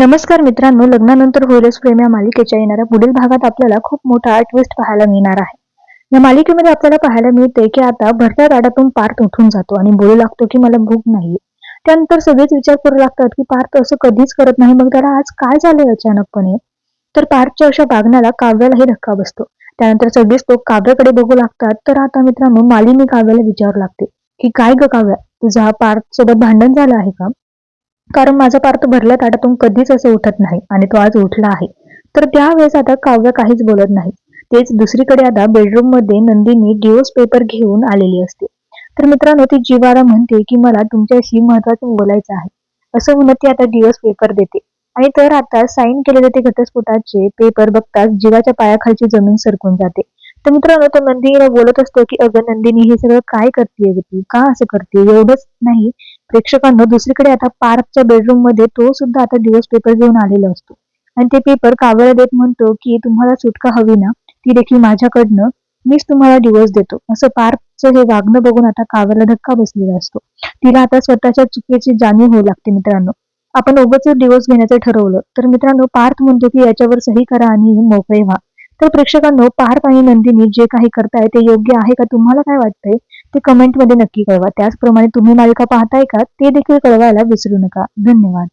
नमस्कार मित्रांनो लग्नानंतर होईलच प्रेम या मालिकेच्या येणाऱ्या पुढील भागात आपल्याला खूप मोठा ट्विस्ट पाहायला मिळणार आहे. या मालिकेमध्ये आपल्याला पाहायला मिळते की आता भरत्या ताडातून पार्थ उठून जातो आणि बोलू लागतो की मला भूक नाही त्यानंतर सगळेच विचार करू लागतात की पार्थ असं कधीच करत नाही मग त्याला आज काय झालंय अचानकपणे? तर पार्थच्या अशा वागण्याला काव्यालाही धक्का बसतो. त्यानंतर सगळेच लोक काव्याकडे बघू लागतात. तर आता मित्रांनो मालिनी काव्याला विचारू लागते की काय ग काव्या? तुझा पार्थ सोबत भांडण झालं आहे का? कारण माझा पार्थ भरल्या ताटातून कधीच असं उठत नाही आणि तो आज उठला आहे. तर त्यावेळेस आता काव्य काहीच बोलत नाही. तेच दुसरीकडे आता बेडरूममध्ये नंदिनी डिओस पेपर घेऊन आलेली असते. तर मित्रांनो ती जीवाला म्हणते की मला तुमच्याशी महत्वाचं बोलायचं आहे. असं म्हणत ती आता डिओस पेपर देते. आणि तर आता साईन केलेले ते घटस्फोटाचे पेपर बघताच जीवाच्या पायाखालची जमीन सरकून जाते. तर मित्रांनो तो नंदिनीला बोलत असतो की अगं नंदिनी हे सगळं काय करते ती? का असं करते एवढंच नाही. प्रेक्षकांना दुसरीकडे आता पार्कच्या बेडरूममध्ये तो सुद्धा आता दिवस पेपर घेऊन आलेला असतो. आणि ते पेपर काव्याला देत म्हणतो की तुम्हाला सुटका हवी ना? ती देखील माझ्याकडनं. मीच तुम्हाला डिवोर्स देतो. असं पार्कचं हे वागणं बघून आता काव्याला धक्का बसलेला असतो. तिला आता स्वतःच्या चुकीची जाणीव होऊ लागते मित्रांनो. आपण उगाच डिवोर्स घेण्याचं ठरवलं तर मित्रांनो पार्थ म्हणतो की याच्यावर सही करा आणि मोकळे व्हा. तर प्रेक्षकांनो पार्थ आणि नंदिनी जे काही करताय ते योग्य आहे का? तुम्हाला काय वाटतंय? ते कमेंटमध्ये नक्की कळवा. त्याचप्रमाणे तुम्ही मालिका पाहताय का ते देखील कळवायला विसरू नका. धन्यवाद.